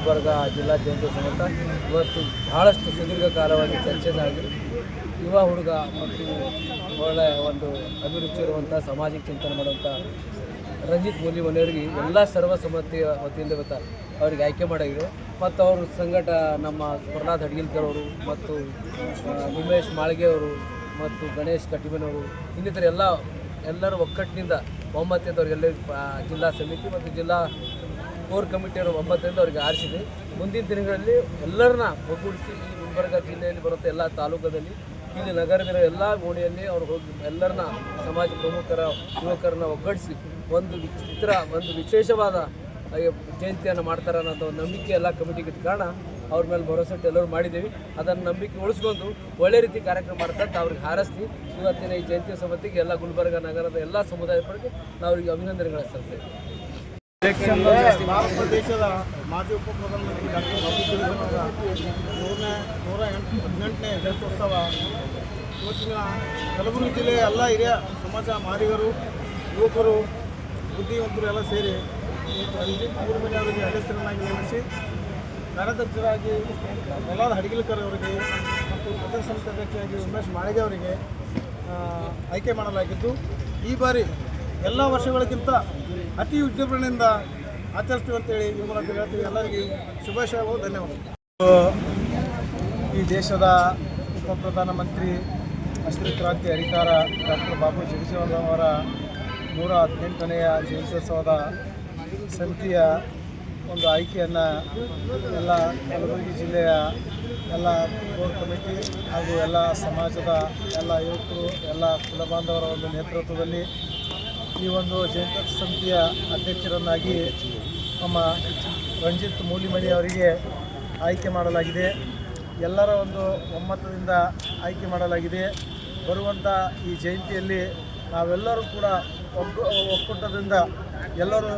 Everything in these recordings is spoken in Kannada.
ಗುಲ್ಬರ್ಗ ಜಿಲ್ಲಾ ಜಯಂತಿ ಸಮೇತ ಇವತ್ತು ಬಹಳಷ್ಟು ಸುದೀರ್ಘ ಕಾಲವಾಗಿ ಚರ್ಚೆ ಸಾಗಿ ಯುವ ಹುಡುಗ ಮತ್ತು ಒಳ್ಳೆಯ ಒಂದು ಅಭಿರುಚಿ ಇರುವಂಥ ಸಾಮಾಜಿಕ ಚಿಂತನೆ ಮಾಡುವಂಥ ರಂಜಿತ್ ಮೂಲಿ ಮನೆಯವರಿಗೆ ಎಲ್ಲ ಸರ್ವಸಮ್ಮತಿಯ ವತಿಯಿಂದ ಇವತ್ತು ಅವರಿಗೆ ಆಯ್ಕೆ ಮಾಡಿದ್ರು ಮತ್ತು ಅವರು ಸಂಘಟ ನಮ್ಮ ಪ್ರಹ್ಲಾದ್ ಹಡ್ಗಿಲ್ಕರ್ ಅವರು ಮತ್ತು ಉಮೇಶ್ ಮಾಳ್ಗೆ ಅವರು ಮತ್ತು ಗಣೇಶ್ ಕಟ್ಟಿಮನವರು ಇನ್ನಿತರ ಎಲ್ಲ ಎಲ್ಲರೂ ಒಕ್ಕಟ್ಟಿನಿಂದ ಒಮ್ಮತದವ್ರಿಗೆಲ್ಲ ಜಿಲ್ಲಾ ಸಮಿತಿ ಮತ್ತು ಜಿಲ್ಲಾ ಕೋರ್ ಕಮಿಟಿಯವರು ಒಂಬತ್ತರಿಂದ ಅವರಿಗೆ ಆರಿಸಿದೆ ಮುಂದಿನ ದಿನಗಳಲ್ಲಿ ಎಲ್ಲರನ್ನ ಒಗ್ಗೂಡಿಸಿ ಈ ಗುಲ್ಬರ್ಗ ಜಿಲ್ಲೆಯಲ್ಲಿ ಬರುತ್ತೆ ಎಲ್ಲ ತಾಲೂಕದಲ್ಲಿ ಇಲ್ಲಿ ನಗರದ ಎಲ್ಲ ಗೋಣಿಯಲ್ಲಿ ಅವ್ರು ಹೋಗಿ ಎಲ್ಲರನ್ನ ಸಮಾಜ ಪ್ರಮುಖರ ಯುವಕರನ್ನ ಒಗ್ಗಡಿಸಿ ಒಂದು ವಿಚಿತ್ರ, ಒಂದು ವಿಶೇಷವಾದ ಜಯಂತಿಯನ್ನು ಮಾಡ್ತಾರೆ ಅನ್ನೋದು ಒಂದು ನಂಬಿಕೆ ಎಲ್ಲ ಕಮಿಟಿಗೆ ಕಾರಣ ಅವ್ರ ಮೇಲೆ ಭರವಸೆ ಎಲ್ಲರೂ ಮಾಡಿದ್ದೀವಿ. ಅದನ್ನು ನಂಬಿಕೆ ಉಳಿಸ್ಕೊಂಡು ಒಳ್ಳೆ ರೀತಿ ಕಾರ್ಯಕ್ರಮ ಮಾಡ್ತಾ ಅವ್ರಿಗೆ ಹಾರೈಸ್ತೀವಿ. ಇವತ್ತಿನ ಈ ಜಯಂತಿ ಸಮಿತಿಗೆ ಎಲ್ಲ ಗುಲ್ಬರ್ಗ ನಗರದ ಎಲ್ಲ ಸಮುದಾಯ ಪಡೆದು ನಾವು ಅವರಿಗೆ ಅಭಿನಂದನೆಗಳ ಸಲ್ಲಿಸ್ತೇವೆ. ಭಾರತ ದೇಶದ ಮಾಜಿ ಉಪಪ್ರಧಾನಮಂತ್ರಿ ಡಾಕ್ಟರ್ ಬಾಬು ನೂರನೇ ನೂರ ಎಂಟು ಹದಿನೆಂಟನೇ ಜಯಂತ್ಯೋತ್ಸವ ಇವತ್ತಿನ ಕಲಬುರಗಿ ಜಿಲ್ಲೆಯ ಎಲ್ಲ ಹಿರಿಯ ಸಮಾಜ ಮಾದಿಗರು ಯುವಕರು, ಬುದ್ಧಿವಂತರು ಎಲ್ಲ ಸೇರಿ ರಂಜಿತ್ ಮೂರ್ಮಿನಿ ಅವರಿಗೆ ಅಧ್ಯಕ್ಷರನ್ನಾಗಿ ನೇಮಿಸಿ ಕಾರ್ಯಾಧ್ಯಕ್ಷರಾಗಿ ಪ್ರಹ್ಲಾದ್ ಹಡಗಿಲ್ಕರ್ ಅವರಿಗೆ ಮತ್ತು ಪ್ರಚಾರ ಸಂಸ್ಥೆ ಅಧ್ಯಕ್ಷರಾಗಿ ಉಮೇಶ್ ಮಾಳಿಗೆ ಅವರಿಗೆ ಆಯ್ಕೆ ಮಾಡಲಾಗಿದ್ದು, ಈ ಬಾರಿ ಎಲ್ಲ ವರ್ಷಗಳಿಗಿಂತ ಅತಿ ವಿಜೃಂಭಣೆಯಿಂದ ಆಚರಿಸ್ತೀವಿ ಅಂತೇಳಿ ಈ ಮೂಲಕ ಹೇಳ್ತೀವಿ. ಎಲ್ಲರಿಗೂ ಶುಭಾಶಯಗಳು ಧನ್ಯವಾದಗಳು ಈ ದೇಶದ ಉಪ ಪ್ರಧಾನಮಂತ್ರಿ ಹಸಿರು ಕ್ರಾಂತಿ ಅಧಿಕಾರ ಡಾಕ್ಟರ್ ಬಾಬು ಜಗಜೀವನ್ ಅವರ ನೂರ ಹದಿನೆಂಟನೆಯ ಜಯಂತ್ಯೋತ್ಸವದ ಸಮಿತಿಯ ಒಂದು ಆಯ್ಕೆಯನ್ನು ಎಲ್ಲ ಕಲಬುರಗಿ ಜಿಲ್ಲೆಯ ಎಲ್ಲ ಕೋರ್ ಕಮಿಟಿ ಹಾಗೂ ಎಲ್ಲ ಸಮಾಜದ ಎಲ್ಲ ಯುವಕರು, ಎಲ್ಲ ಕುಲಬಾಂಧವರ ಒಂದು ನೇತೃತ್ವದಲ್ಲಿ ಈ ಒಂದು ಜಯಂತ ಸಮಿತಿಯ ಅಧ್ಯಕ್ಷರನ್ನಾಗಿ ನಮ್ಮ ರಂಜಿತ್ ಮೂಲಿಮಣಿ ಅವರಿಗೆ ಆಯ್ಕೆ ಮಾಡಲಾಗಿದೆ. ಎಲ್ಲರ ಒಂದು ಒಮ್ಮತದಿಂದ ಆಯ್ಕೆ ಮಾಡಲಾಗಿದೆ. ಬರುವಂಥ ಈ ಜಯಂತಿಯಲ್ಲಿ ನಾವೆಲ್ಲರೂ ಕೂಡ ಒಗ್ಗು, ಒಕ್ಕೂಟದಿಂದ ಎಲ್ಲರೂ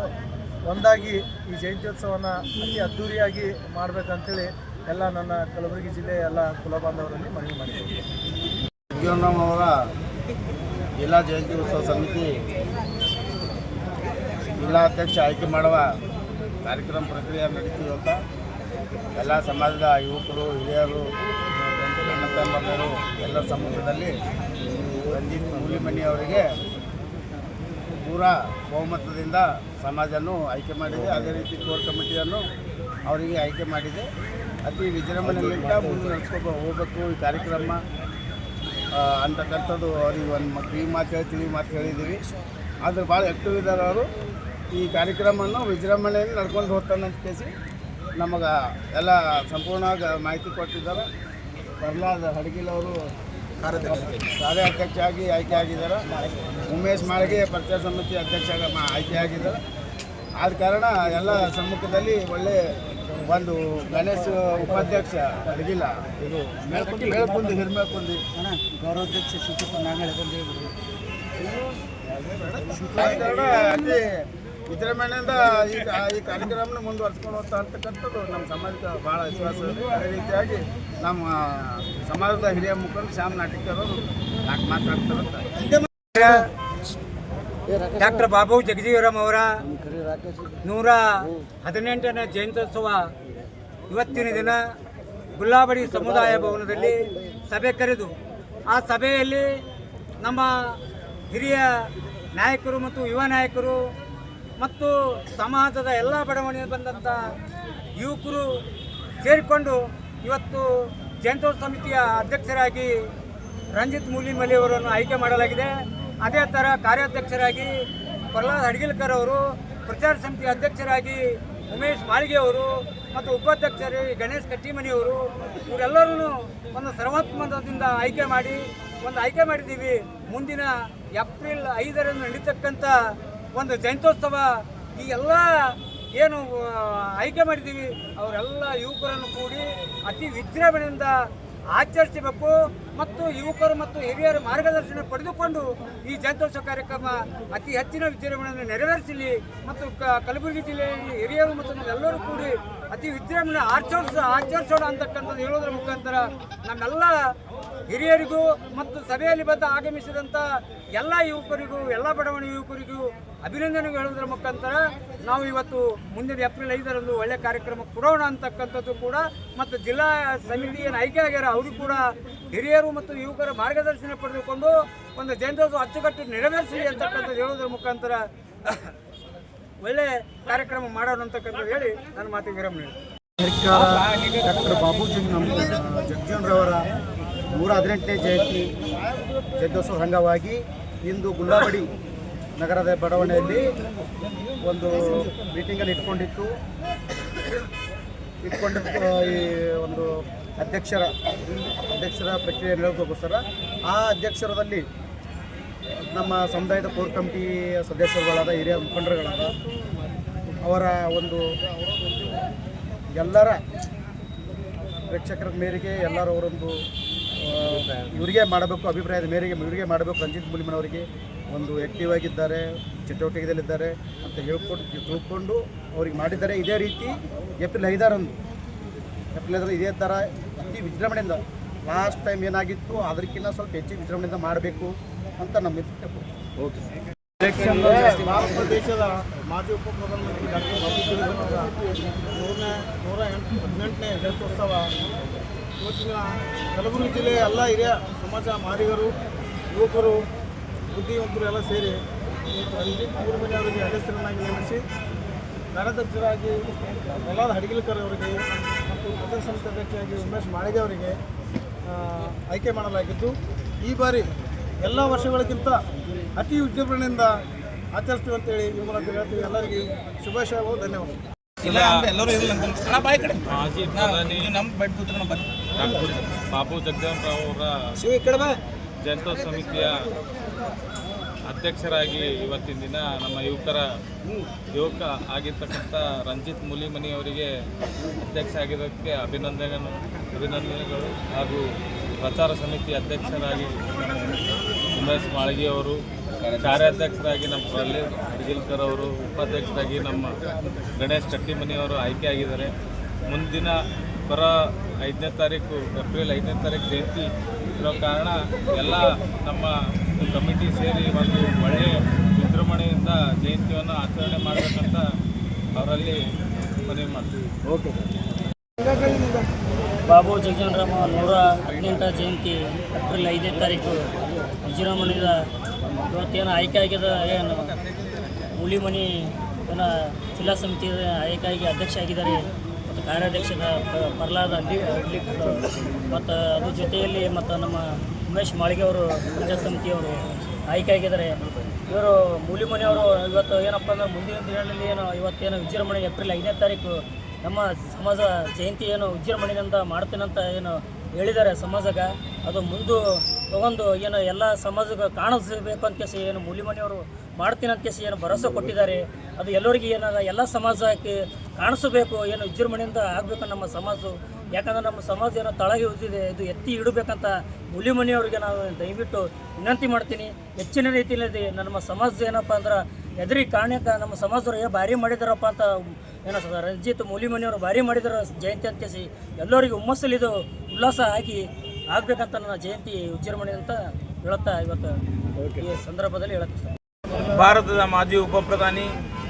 ಒಂದಾಗಿ ಈ ಜಯಂತ್ಯೋತ್ಸವವನ್ನು ಅತಿ ಅದ್ದೂರಿಯಾಗಿ ಮಾಡಬೇಕಂತೇಳಿ ಎಲ್ಲ ನನ್ನ ಕಲಬುರಗಿ ಜಿಲ್ಲೆಯ ಎಲ್ಲ ಕುಲಬಾಂಧವರಲ್ಲಿ ಮನವಿ ಮಾಡಿದ್ದೇನೆ. ಅವರ ಜಿಲ್ಲಾ ಜಯಂತಿ ಉತ್ಸವ ಸಮಿತಿ ಜಿಲ್ಲಾಧ್ಯಕ್ಷ ಆಯ್ಕೆ ಮಾಡುವ ಕಾರ್ಯಕ್ರಮ ಪ್ರಕ್ರಿಯೆ ನಡೀತೀವಿ ಇವತ್ತು ಎಲ್ಲ ಸಮಾಜದ ಯುವಕರು, ಹಿರಿಯರು ಅಣ್ಣ ಎಲ್ಲ ಸಮ್ಮುಖದಲ್ಲಿ ರಂಜಿತ್ ಅವರಿಗೆ ಪೂರಾ ಬಹುಮತದಿಂದ ಸಮಾಜವನ್ನು ಆಯ್ಕೆ ಮಾಡಿದೆ. ಅದೇ ರೀತಿ ಕೋರ್ ಕಮಿಟಿಯನ್ನು ಅವರಿಗೆ ಆಯ್ಕೆ ಮಾಡಿದೆ. ಅತಿ ವಿಜೃಂಭಣೆಯಿಂದ ಮುಂದೆ ನಡೆಸ್ಕೊಂಡು ಹೋಗಬೇಕು ಈ ಕಾರ್ಯಕ್ರಮ. ಅಂತಕ್ಕಂಥದ್ದು ಅವ್ರಿಗೆ ಒಂದು ಮಾತು ಹೇಳ್ತೀವಿ ಮಾತು ಹೇಳಿದ್ದೀವಿ. ಆದರೆ ಭಾಳ ಆ್ಯಕ್ಟಿವ್ ಇದ್ದಾರೆ ಅವರು. ಈ ಕಾರ್ಯಕ್ರಮವನ್ನು ವಿಜೃಂಭಣೆಯಲ್ಲಿ ನಡ್ಕೊಂಡು ಹೋಗ್ತಾನೆ ಅಂತ ಕೇಸಿ ನಮಗೆ ಎಲ್ಲ ಸಂಪೂರ್ಣವಾಗಿ ಮಾಹಿತಿ ಕೊಟ್ಟಿದ್ದಾರೆ. ಪ್ರಹ್ಲಾದ್ ಹಡಗಿಲ್ ಅವರು ಕಾರ್ಯಾಧ್ಯಕ್ಷರಾಗಿ ಆಯ್ಕೆ ಆಗಿದ್ದಾರೆ ಉಮೇಶ್ ಮಾಳಿಗೆ ಪರಿಚಯ ಸಮಿತಿ ಅಧ್ಯಕ್ಷ ಮಾ- ಆಯ್ಕೆ ಆಗಿದ್ದಾರೆ ಆದ ಕಾರಣ ಎಲ್ಲ ಸಮ್ಮುಖದಲ್ಲಿ ಒಳ್ಳೆ ಒಂದು ಗಣೇಶ್ ಉಪಾಧ್ಯಕ್ಷ ಅಡಗಿಲ್ಲ ಇದು ಮೇಲ್ಕೊಂಡು ಮೇಲ್ಕೊಂಡು ಹಿರ್ಮೇಲ್ಕುಂದಿ ಗೌರವಾಧ್ಯಕ್ಷ ಶಿವಕುಮಾರ್ ನಾಗಳೆ ಬಂದು ಆದ ಕಾರಣ ವಿಜೃಂಭಣೆಯಿಂದ ಈ ಈ ಕಾರ್ಯಕ್ರಮನ ಮುಂದುವರ್ಸ್ಕೊಂಡು ಹೋಗ್ತಾ ಅಂತಕ್ಕಂಥದ್ದು ನಮ್ಮ ಸಮಾಜಕ್ಕೆ ಭಾಳ ವಿಶ್ವಾಸ ಇದೆ ಅದೇ ರೀತಿಯಾಗಿ ನಮ್ಮ ಸಮಾಜದ ಹಿರಿಯ ಮುಖಂಡ ಶ್ಯಾಮ್ ನಾಟಿಕರ್ ಅವರು ನಾಲ್ಕು ಮಾತಾಡ್ತಾರಂತ. ಡಾಕ್ಟರ್ ಬಾಬು ಜಗಜೀವರಾಮ್ ಅವರ ನೂರ ಹದಿನೆಂಟನೇ ಜಯಂತ್ಯೋತ್ಸವ ಇವತ್ತಿನ ದಿನ ಗುಲ್ಲಾಬಡಿ ಸಮುದಾಯ ಭವನದಲ್ಲಿ ಸಭೆ ಕರೆದು ಆ ಸಭೆಯಲ್ಲಿ ನಮ್ಮ ಹಿರಿಯ ನಾಯಕರು ಮತ್ತು ಯುವ ನಾಯಕರು ಮತ್ತು ಸಮಾಜದ ಎಲ್ಲ ಬಡಾವಣೆಯಲ್ಲಿ ಬಂದಂಥ ಯುವಕರು ಸೇರಿಕೊಂಡು ಇವತ್ತು ಜಯಂತೋತ್ಸವ ಸಮಿತಿಯ ಅಧ್ಯಕ್ಷರಾಗಿ ರಂಜಿತ್ ಮೂಲಿಮಲಿ ಅವರನ್ನು ಆಯ್ಕೆ ಮಾಡಲಾಗಿದೆ. ಅದೇ ಥರ ಕಾರ್ಯಾಧ್ಯಕ್ಷರಾಗಿ ಪ್ರಹ್ಲಾದ್ ಹಡ್ಗಿಲ್ಕರ್ ಅವರು, ಪ್ರಚಾರ ಸಮಿತಿ ಅಧ್ಯಕ್ಷರಾಗಿ ಉಮೇಶ್ ಮಾಳಿಗೆ ಅವರು ಮತ್ತು ಉಪಾಧ್ಯಕ್ಷರು ಗಣೇಶ್ ಕಟ್ಟಿಮನಿ ಅವರು ಇವರೆಲ್ಲರೂ ಒಂದು ಸರ್ವಾತ್ಮದಿಂದ ಆಯ್ಕೆ ಮಾಡಿ, ಒಂದು ಆಯ್ಕೆ ಮಾಡಿದ್ದೀವಿ. ಮುಂದಿನ ಏಪ್ರಿಲ್ ಐದರಂದು ನಡೀತಕ್ಕಂಥ ಒಂದು ಜಯಂತ್ಯೋತ್ಸವ, ಈ ಎಲ್ಲ ಏನು ಆಯ್ಕೆ ಮಾಡಿದ್ದೀವಿ, ಅವರೆಲ್ಲ ಯುವಕರನ್ನು ಕೂಡಿ ಅತಿ ವಿಜೃಂಭಣೆಯಿಂದ ಆಚರಿಸಬೇಕು ಮತ್ತು ಯುವಕರು ಮತ್ತು ಹಿರಿಯರ ಮಾರ್ಗದರ್ಶನ ಪಡೆದುಕೊಂಡು ಈ ಜಯಂತ್ಯೋತ್ಸವ ಕಾರ್ಯಕ್ರಮ ಅತಿ ಹೆಚ್ಚಿನ ವಿಜೃಂಭಣೆಯನ್ನು ನೆರವೇರಿಸಲಿ ಮತ್ತು ಕಲಬುರಗಿ ಜಿಲ್ಲೆಯಲ್ಲಿ ಹಿರಿಯರು ಮತ್ತು ನಾವೆಲ್ಲರೂ ಕೂಡಿ ಅತಿ ವಿಜೃಂಭಣೆ ಆಚರಿಸ, ಆಚರಿಸೋಣ ಅಂತಕ್ಕಂಥದ್ದು ಹೇಳೋದ್ರ ಮುಖಾಂತರ ನಮ್ಮೆಲ್ಲ ಹಿರಿಯರಿಗೂ ಮತ್ತು ಸಭೆಯಲ್ಲಿ ಬಂದು ಆಗಮಿಸಿದಂಥ ಎಲ್ಲ ಯುವಕರಿಗೂ, ಎಲ್ಲ ಬಡವಣೆ ಯುವಕರಿಗೂ ಅಭಿನಂದನೆಗಳು ಹೇಳುವುದರ ಮುಖಾಂತರ ನಾವು ಇವತ್ತು ಮುಂದಿನ ಏಪ್ರಿಲ್ ಐದರಂದು ಒಳ್ಳೆ ಕಾರ್ಯಕ್ರಮ ಕೊಡೋಣ ಅಂತಕ್ಕಂಥದ್ದು ಕೂಡ ಮತ್ತು ಜಿಲ್ಲಾ ಸಮಿತಿ ಏನು ಆಯ್ಕೆ ಆಗ್ಯಾರ ಅವರು ಕೂಡ ಹಿರಿಯರು ಮತ್ತು ಯುವಕರ ಮಾರ್ಗದರ್ಶನ ಪಡೆದುಕೊಂಡು ಒಂದು ಜಯಂತೋತ್ಸವ ಅಚ್ಚುಕಟ್ಟು ನೆರವೇರಿಸಲಿ ಅಂತಕ್ಕಂಥದ್ದು ಹೇಳುವುದರ ಮುಖಾಂತರ ಒಳ್ಳೆ ಕಾರ್ಯಕ್ರಮ ಮಾಡೋಣ ಅಂತಕ್ಕಂಥದ್ದು ಹೇಳಿ ನನ್ನ ಮಾತಿಗೆ ವಿರಾಮ ನೀಡ್ತೀನಿ. ಸರ್ಕಾರ ಡಾಕ್ಟರ್ ಬಾಬು ಜಗಜೀವನರವರ ನೂರ ಹದಿನೆಂಟನೇ ಜಯಂತಿ ಜಯಂತ್ಯೋತ್ಸವ ಅಂಗವಾಗಿ ಇಂದು ಗುಲ್ಲಾಬಡಿ ನಗರದ ಬಡಾವಣೆಯಲ್ಲಿ ಒಂದು ಮೀಟಿಂಗಲ್ಲಿ ಇಟ್ಕೊಂಡಿತ್ತು. ಇಟ್ಕೊಂಡಿದ್ದು ಈ ಒಂದು ಅಧ್ಯಕ್ಷರ ಅಧ್ಯಕ್ಷರ ಪ್ರಕ್ರಿಯೆ ನಡೆಯೋದಕ್ಕೋಸ್ಕರ ಆ ಅಧ್ಯಕ್ಷರದಲ್ಲಿ ನಮ್ಮ ಸಮುದಾಯದ ಕೋರ್ ಕಮಿಟಿ ಸದಸ್ಯರುಗಳಾದ, ಹಿರಿಯ ಮುಖಂಡರುಗಳಾದ, ಅವರ ಒಂದು ಎಲ್ಲರ ಪ್ರೇಕ್ಷಕರ ಮೇರೆಗೆ ಎಲ್ಲರೂ ಅವರೊಂದು ಇವರಿಗೆ ಮಾಡಬೇಕು ಅಭಿಪ್ರಾಯದ ಮೇರೆಗೆ ಇವರಿಗೆ ಮಾಡಬೇಕು ರಂಜಿತ್ ಮುಲಿಮನವರಿಗೆ ಒಂದು ಆ್ಯಕ್ಟಿವ್ ಆಗಿದ್ದಾರೆ ಚಟುವಟಿಕೆಯಲ್ಲಿದ್ದಾರೆ ಅಂತ ಹೇಳ್ಕೊಂಡು ತಿಳ್ಕೊಂಡು ಅವ್ರಿಗೆ ಮಾಡಿದ್ದಾರೆ ಇದೇ ರೀತಿ ಏಪ್ರಿಲ್ ಐದಾರಂದು. ಏಪ್ರಿಲ್ ಐದರಂದು ಇದೇ ಥರ ಅತಿ ವಿಜೃಂಭಣೆಯಿಂದ ಲಾಸ್ಟ್ ಟೈಮ್ ಏನಾಗಿತ್ತು ಅದಕ್ಕಿಂತ ಸ್ವಲ್ಪ ಹೆಚ್ಚು ವಿಜೃಂಭಣೆಯಿಂದ ಮಾಡಬೇಕು ಅಂತ ನಮ್ಮ ಓಕೆ ಭಾರತ ದೇಶದ ಮಾಜಿ ಉಪ ಪ್ರಧಾನಮಂತ್ರಿ ಡಾಕ್ಟರ್ ನೂರ ಎಂಟು ಹದಿನೆಂಟನೇ ಜಯಂತ್ಯೋತ್ಸವ ಇವತ್ತಿನ ಕಲಬುರಗಿ ಜಿಲ್ಲೆಯ ಎಲ್ಲ ಹಿರಿಯ ಸಮಾಜ ಮಾರಿಗರು ಯುವಕರು ಬುದ್ಧಿವಂತರು ಎಲ್ಲ ಸೇರಿ ರಂಜಿತ್ ಮೂರ್ಮನಿ ಅವರಿಗೆ ಅಧ್ಯಕ್ಷರನ್ನಾಗಿ ನೇಮಿಸಿ ಕಾರ್ಯಾಧ್ಯಕ್ಷರಾಗಿ ಪ್ರಹ್ಲಾದ್ ಹಡಗಿಲ್ಕರ್ ಅವರಿಗೆ ಮತ್ತು ಪ್ರಧಾನ ಸಮಿತಿ ಅಧ್ಯಕ್ಷರಾಗಿ ಉಮೇಶ್ ಮಾಳಿಗೆ ಅವರಿಗೆ ಆ, ಆಯ್ಕೆ ಮಾಡಲಾಗಿದ್ದು ಈ ಬಾರಿ ಎಲ್ಲ ವರ್ಷಗಳಿಗಿಂತ ಅತಿ ವಿಜೃಂಭಣೆಯಿಂದ ಆಚರಿಸ್ತೀವಿ ಅಂತೇಳಿ ಈ ಮೂಲಕ ಹೇಳ್ತೀವಿ. ಎಲ್ಲರಿಗೂ ಶುಭಾಶಯಗಳು ಧನ್ಯವಾದ ನಮ್ಮ ಪ್ರಧಾನಿ ಡಾಕ್ಟರ್ ಬಾಬು ಜಗಜೀವನರಾವ್ ಅವರ ಜಯಂತ್ಯೋತ್ಸವ ಸಮಿತಿಯ ಅಧ್ಯಕ್ಷರಾಗಿ ಇವತ್ತಿನ ದಿನ ನಮ್ಮ ಯುವಕರ ಯುವಕ ಆಗಿರ್ತಕ್ಕಂಥ ರಂಜಿತ್ ಮುಲಿಮನಿ ಅವರಿಗೆ ಅಧ್ಯಕ್ಷ ಆಗಿರೋದಕ್ಕೆ ಅಭಿನಂದನೆಗಳು ಅಭಿನಂದನೆಗಳು. ಹಾಗೂ ಪ್ರಚಾರ ಸಮಿತಿ ಅಧ್ಯಕ್ಷರಾಗಿ ನಮ್ಮ ಉಮೇಶ್ ಮಾಳಗಿ ಅವರು ಕಾರ್ಯಾಧ್ಯಕ್ಷರಾಗಿ ನಮ್ಮ ಪ್ರಹ್ಲಾದ್ ಅಡ್ಗಿಲ್ಕರ್ ಅವರು ಉಪಾಧ್ಯಕ್ಷರಾಗಿ ನಮ್ಮ ಗಣೇಶ್ ಚಟ್ಟಿಮನಿ ಅವರು ಆಯ್ಕೆಯಾಗಿದ್ದಾರೆ ಮುಂದಿನ ಬರೋ ಐದನೇ ತಾರೀಕು ಏಪ್ರಿಲ್ ಐದನೇ ತಾರೀಕು ಜಯಂತಿ ಇರೋ ಕಾರಣ ಎಲ್ಲ ನಮ್ಮ ಕಮಿಟಿ ಸೇರಿ ಒಂದು ಒಳ್ಳೆಯ ವಿಜೃಂಭಣೆಯಿಂದ ಜಯಂತಿಯನ್ನು ಆಚರಣೆ ಮಾಡಬೇಕಂತ ಅವರಲ್ಲಿ ಮನವಿ ಮಾಡ್ತೀವಿ. ಬಾಬು ಜಗಜನರಾಮ ನೂರ ಹದಿನೆಂಟರ ಜಯಂತಿ ಏಪ್ರಿಲ್ ಐದನೇ ತಾರೀಕು ವಿಜೃಂಭಣೆಯಿಂದ ಇವತ್ತೇನು ಆಯ್ಕೆ ಆಗ್ಯದ ಏನು ಹುಲಿಮನಿ ಏನ ಜಿಲ್ಲಾ ಸಮಿತಿ ಆಯ್ಕೆ ಆಗಿ ಅಧ್ಯಕ್ಷ ಆಗಿದ್ದಾರೆ ಮತ್ತು ಕಾರ್ಯಾಧ್ಯಕ್ಷದ ಪ- ಪ್ರಹ್ಲಾದ್ ಅಡ್ಡಿ ಅಡ್ಲಿಕರ್ ಮತ್ತು ಅದ್ರ ಜೊತೆಯಲ್ಲಿ ಮತ್ತು ನಮ್ಮ ಉಮೇಶ್ ಮಾಳಿಗೆ ಅವರು, ಪಂಚಾಯತ್ ಸಮಿತಿಯವರು ಆಯ್ಕೆ ಆಗಿದ್ದಾರೆ. ಇವರು ಮೂಲಿಮನಿಯವರು ಇವತ್ತು ಏನಪ್ಪ ಅಂದ್ರೆ ಮುಂದಿನ ದಿನಗಳಲ್ಲಿ ಏನು ಇವತ್ತೇನು ವಿಜೃಂಭಣೆ, ಏಪ್ರಿಲ್ ಐದನೇ ತಾರೀಕು ನಮ್ಮ ಸಮಾಜ ಜಯಂತಿ ಏನು ವಿಜೃಂಭಣೆಯಿಂದ ಮಾಡ್ತೀನಂತ ಏನು ಹೇಳಿದ್ದಾರೆ ಸಮಾಜಕ್ಕೆ ಅದು ಮುಂದೆ ತಗೊಂಡು ಏನು ಎಲ್ಲ ಸಮಾಜಕ್ಕೆ ಕಾಣಿಸ್ಬೇಕು ಅಂತ ಏನು ಮೂಲಿಮನಿಯವರು ಮಾಡ್ತೀನಿ ಅಂತ ಕೇಸಿ ಏನು ಭರವಸೆ ಕೊಟ್ಟಿದ್ದಾರೆ. ಅದು ಎಲ್ಲರಿಗೆ ಏನಾದ ಎಲ್ಲ ಸಮಾಜಕ್ಕೆ ಕಾಣಿಸಬೇಕು ಏನು ವಿಜೃಂಭಣೆಯಿಂದ ಆಗಬೇಕು ನಮ್ಮ ಸಮಾಜ. ಯಾಕಂದ್ರೆ ನಮ್ಮ ಸಮಾಜ ಏನೋ ತಳಗೆ ಉಳಿದಿದೆ ಇದು ಎತ್ತಿ ಇಡಬೇಕಂತ ಮುಲಿಮನಿಯವರಿಗೆ ನಾನು ದಯವಿಟ್ಟು ವಿನಂತಿ ಮಾಡ್ತೀನಿ. ಹೆಚ್ಚಿನ ರೀತಿಯಲ್ಲಿ ನಮ್ಮ ಸಮಾಜ ಏನಪ್ಪ ಅಂದ್ರೆ ಎದುರಿ ಕಾರಣಕ್ಕೆ ನಮ್ಮ ಸಮಾಜದವ್ರು ಏನು ಭಾರಿ ಮಾಡಿದಾರಪ್ಪ ಅಂತ ಏನೋ ಸದ ರಂಜಿತ್ ಮುಲಿಮನಿಯವರು ಭಾರಿ ಮಾಡಿದಾರ ಜಯಂತಿ ಅಂತ ಕೇಸಿ ಎಲ್ಲರಿಗೂ ಹುಮ್ಮಸ್ಸಲ್ಲಿದು ಉಲ್ಲಾಸ ಆಗಿ ಆಗಬೇಕಂತ ನನ್ನ ಜಯಂತಿ ವಿಜೃಂಭಣೆ ಅಂತ ಹೇಳುತ್ತಾ ಇವತ್ತು ಈ ಸಂದರ್ಭದಲ್ಲಿ ಹೇಳುತ್ತೆ ಸರ್ ಭಾರತದ ಮಾಜಿ ಉಪಪ್ರಧಾನಿ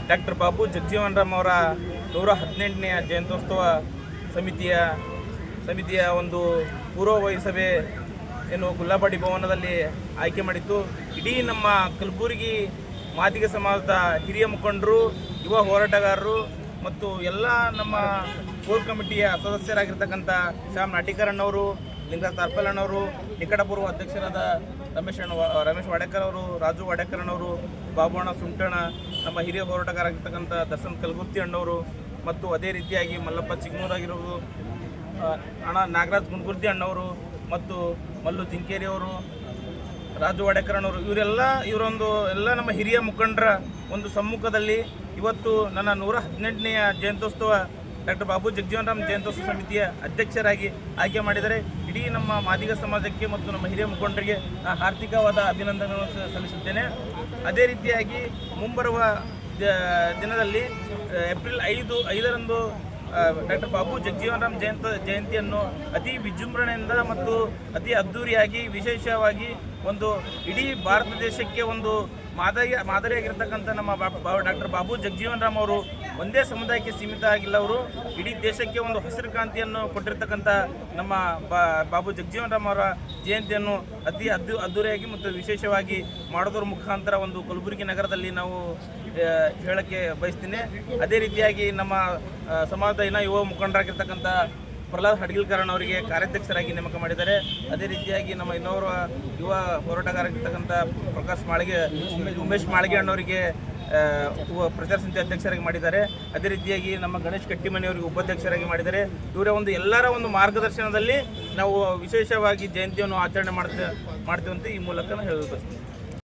ಡಾಕ್ಟರ್ ಬಾಬು ಜಗಜೀವನ್ ರಾಮ್ ಅವರ ನೂರ ಹದಿನೆಂಟನೆಯ ಜಯಂತ್ಯೋತ್ಸವ ಸಮಿತಿಯ ಸಮಿತಿಯ ಒಂದು ಪೂರ್ವಭಾವಿ ಏನು ಗುಲ್ಲಾಬಾಡಿ ಭವನದಲ್ಲಿ ಆಯ್ಕೆ ಮಾಡಿತ್ತು. ಇಡೀ ನಮ್ಮ ಕಲಬುರಗಿ ಮಾದಿಗ ಸಮಾಜದ ಹಿರಿಯ ಮುಖಂಡರು, ಯುವ ಹೋರಾಟಗಾರರು ಮತ್ತು ಎಲ್ಲ ನಮ್ಮ ಕೋರ್ ಕಮಿಟಿಯ ಸದಸ್ಯರಾಗಿರ್ತಕ್ಕಂಥ ಶ್ಯಾಮ್ ನಾಟಿಕರ್ ಅಣ್ಣವರು ಲಿಂಗರಾಜ್ ತಾರ್ಪಲ್ಲಣ್ಣವರು ನಿಕಟಪೂರ್ವ ಅಧ್ಯಕ್ಷರಾದ ರಮೇಶ್ ರಮೇಶ್ ವಾಡೇಕರ್ ಅವರು ರಾಜು ವಾಡೇಕರ್ ಅವರು ಬಾಬು ಅಣ್ಣ ಸುಂಟಣ್ಣ ನಮ್ಮ ಹಿರಿಯ ಹೋರಾಟಗಾರ ಆಗಿರ್ತಕ್ಕಂಥ ದರ್ಶನ್ ಕಲಗುರ್ತಿ ಅಣ್ಣವರು ಮತ್ತು ಅದೇ ರೀತಿಯಾಗಿ ಮಲ್ಲಪ್ಪ ಚಿಗ್ನೂರಾಗಿರೋದು ಆ, ಅಣ್ಣ ನಾಗರಾಜ್ ಗುಂಡ್ಗುರ್ದಿ ಅಣ್ಣವರು ಮತ್ತು ಮಲ್ಲು ಜಿಂಕೇರಿ ಅವರು ರಾಜು ವಾಡೇಕರಣ್ಣವರು ಇವರೆಲ್ಲ ಇವರೊಂದು ಎಲ್ಲ ನಮ್ಮ ಹಿರಿಯ ಮುಖಂಡರ ಒಂದು ಸಮ್ಮುಖದಲ್ಲಿ ಇವತ್ತು ನನ್ನ ನೂರ ಹದಿನೆಂಟನೆಯ ಜಯಂತ್ಯೋತ್ಸವ ಡಾಕ್ಟರ್ ಬಾಬು ಜಗಜೀವನ್ ರಾಮ್ ಜಯಂತ್ಯೋತ್ಸವ ಸಮಿತಿಯ ಅಧ್ಯಕ್ಷರಾಗಿ ಆಯ್ಕೆ ಮಾಡಿದರೆ ಇಡೀ ನಮ್ಮ ಮಾದಿಗ ಸಮಾಜಕ್ಕೆ ಮತ್ತು ನಮ್ಮ ಹಿರಿಯ ಮುಖಂಡರಿಗೆ ಆರ್ಥಿಕವಾದ ಅಭಿನಂದನೆಗಳನ್ನು ಸಲ್ಲಿಸುತ್ತೇನೆ. ಅದೇ ರೀತಿಯಾಗಿ ಮುಂಬರುವ ದಿನದಲ್ಲಿ ಏಪ್ರಿಲ್ ಐದು, ಐದರಂದು ಡಾಕ್ಟರ್ ಬಾಬು ಜಗಜೀವನ್ ರಾಮ್ ಜಯಂತ, ಜಯಂತಿಯನ್ನು ಅತಿ ವಿಜೃಂಭಣೆಯಿಂದ ಮತ್ತು ಅತಿ ಅದ್ಧೂರಿಯಾಗಿ ವಿಶೇಷವಾಗಿ ಒಂದು ಇಡೀ ಭಾರತ ದೇಶಕ್ಕೆ ಒಂದು ಮಾದರಿ ಮಾದರಿಯಾಗಿರ್ತಕ್ಕಂಥ ನಮ್ಮ ಡಾಕ್ಟರ್ ಬಾಬು ಜಗಜೀವನ್ ರಾಮ್ ಅವರು ಒಂದೇ ಸಮುದಾಯಕ್ಕೆ ಸೀಮಿತ ಆಗಿಲ್ಲ ಅವರು. ಇಡೀ ದೇಶಕ್ಕೆ ಒಂದು ಹಸಿರು ಕ್ರಾಂತಿಯನ್ನು ಕೊಟ್ಟಿರ್ತಕ್ಕಂಥ ನಮ್ಮ ಬಾಬು ಜಗಜೀವನ್ ರಾಮ್ ಅವರ ಜಯಂತಿಯನ್ನು ಅತಿ ಅದ್ದು ಅದ್ದೂರಿಯಾಗಿ ಮತ್ತು ವಿಶೇಷವಾಗಿ ಮಾಡೋದ್ರ ಮುಖಾಂತರ ಒಂದು ಕಲಬುರಗಿ ನಗರದಲ್ಲಿ ನಾವು ಹೇಳೋಕ್ಕೆ ಬಯಸ್ತೀನಿ. ಅದೇ ರೀತಿಯಾಗಿ ನಮ್ಮ ಸಮಾಜದ ಇನ್ನ ಯುವ ಮುಖಂಡರಾಗಿರ್ತಕ್ಕಂಥ ಪ್ರಹ್ಲಾದ್ ಹಡ್ಗಿಲ್ಕರಣ್ ಅವರಿಗೆ ಕಾರ್ಯಾಧ್ಯಕ್ಷರಾಗಿ ನೇಮಕ ಮಾಡಿದ್ದಾರೆ. ಅದೇ ರೀತಿಯಾಗಿ ನಮ್ಮ ಇನ್ನೋರ್ವ ಯುವ ಹೋರಾಟಗಾರರಾಗಿರ್ತಕ್ಕಂಥ ಪ್ರಕಾಶ್ ಮಾಳಿಗೆ, ಉಮೇಶ್ ಮಾಳಿಗೆ ಅಣ್ಣವರಿಗೆ ಪ್ರಚಾರ ಸಮಿತಿ ಅಧ್ಯಕ್ಷರಾಗಿ ಮಾಡಿದ್ದಾರೆ. ಅದೇ ರೀತಿಯಾಗಿ ನಮ್ಮ ಗಣೇಶ್ ಕಟ್ಟಿಮನೆಯವರಿಗೆ ಉಪಾಧ್ಯಕ್ಷರಾಗಿ ಮಾಡಿದ್ದಾರೆ. ಇವರ ಒಂದು ಎಲ್ಲರ ಒಂದು ಮಾರ್ಗದರ್ಶನದಲ್ಲಿ ನಾವು ವಿಶೇಷವಾಗಿ ಜಯಂತಿಯನ್ನು ಆಚರಣೆ ಮಾಡ್ತೇವೆ ಮಾಡ್ತೀವಂತ ಈ ಮೂಲಕ ಹೇಳಬೇಕು